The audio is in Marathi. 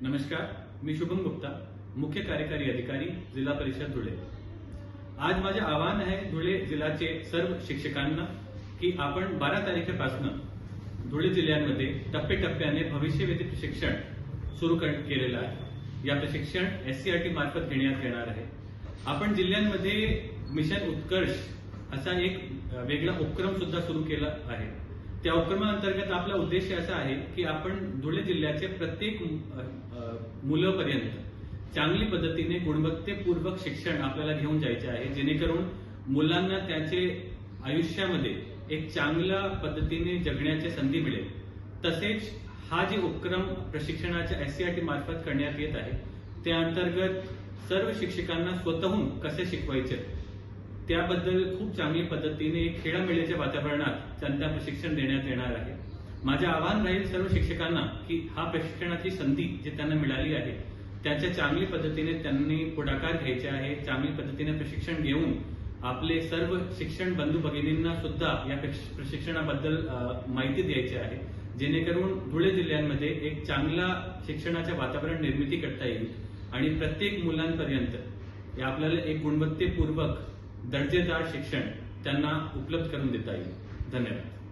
नमस्कार मी शुभम गुप्ता मुख्य कार्यकारी अधिकारी जिल्हा परिषद धुळे. आज माझे आवाहन आहे धुळे जिल्ह्याचे सर्व शिक्षकांना की आपण बारा तारखेपासून धुळे जिल्ह्यामध्ये टप्प्याटप्प्याने भविष्यवेधी प्रशिक्षण सुरू कर- केलेलं आहे. या प्रशिक्षण एससीआरटी मार्फत घेण्यात येणार आहे. आपण जिल्ह्यांमध्ये मिशन उत्कर्ष असा एक वेगळा उपक्रम सुद्धा सुरू केला आहे. त्या उपक्रमाअंतर्गत आपला उद्देश असा आहे की आपण धुळे जिल्ह्याचे प्रत्येक मुलंपर्यंत चांगली पद्धतीने गुणवत्तेपूर्वक शिक्षण आपल्याला घेऊन जायचे आहे. जेणेकरून मुलांना त्याचे आयुष्यामध्ये एक चांगल्या पद्धतीने जगण्याची संधी मिळेल. तसेच हा जे उपक्रम प्रशिक्षणाच्या एससीआरटी मार्फत करण्यात येत आहे त्या अंतर्गत सर्व शिक्षकांना स्वतःहून कसे शिकवायचे त्याबद्दल खूप चांगली पद्धतीने खेळामेळ्याच्या वातावरणात त्यांना प्रशिक्षण देण्यात येणार आहे. माझे आवाहन राहील सर्व शिक्षकांना की हा प्रशिक्षणाची संधी जी त्यांना मिळाली आहे त्याच्या चांगली पद्धतीने त्यांनी पुढाकार घ्यायचे आहे चांगली पद्धतीने प्रशिक्षण घेऊन आपले सर्व शिक्षण बंधू भगिनींना सुद्धा या प्रशिक्षणाबद्दल माहिती द्यायची आहे. जेणेकरून धुळे जिल्ह्यांमध्ये एक चांगला शिक्षणाचे वातावरण निर्मिती करता येईल. आणि प्रत्येक मुलांपर्यंत आपल्याला एक गुणवत्तेपूर्वक दर्जेदार शिक्षण त्यांना उपलब्ध करून देता येईल. धन्यवाद.